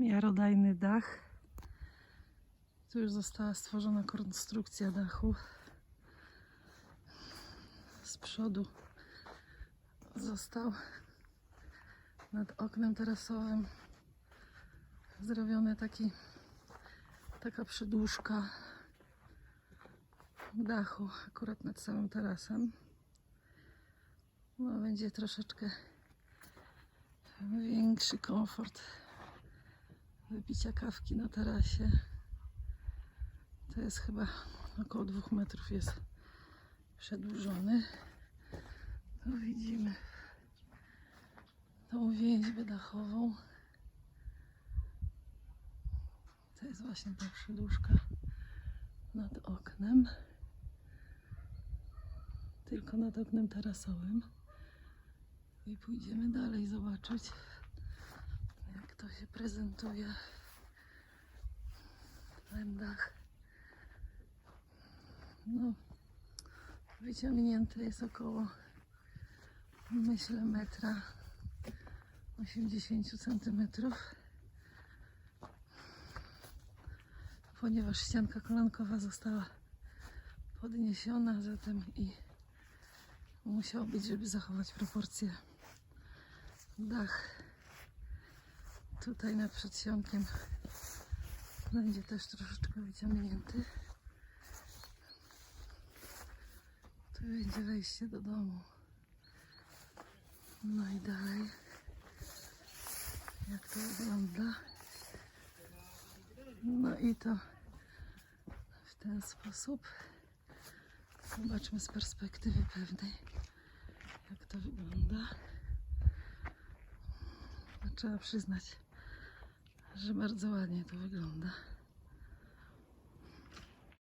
miarodajny dach. Tu już została stworzona konstrukcja dachu. Z przodu został nad oknem terasowym zrobiony taki taka przydłużka dachu akurat nad samym tarasem. No, będzie troszeczkę większy komfort wypicia kawki na tarasie. To jest chyba około dwóch metrów jest przedłużony. Tu widzimy tą więźbę dachową. To jest właśnie ta przedłużka nad oknem. Tylko nad oknem tarasowym. I pójdziemy dalej zobaczyć, to się prezentuje. Ten dach. No, wyciągnięty jest około, myślę, metra 80 centymetrów. Ponieważ ścianka kolankowa została podniesiona, zatem i musiał być, żeby zachować proporcje. Dach tutaj nad przedsionkiem będzie też troszeczkę wyciągnięty. Tu będzie wejście do domu. No i dalej. Jak to wygląda? No i to w ten sposób. Zobaczmy z perspektywy pewnej, jak to wygląda. Trzeba przyznać, że bardzo ładnie to wygląda.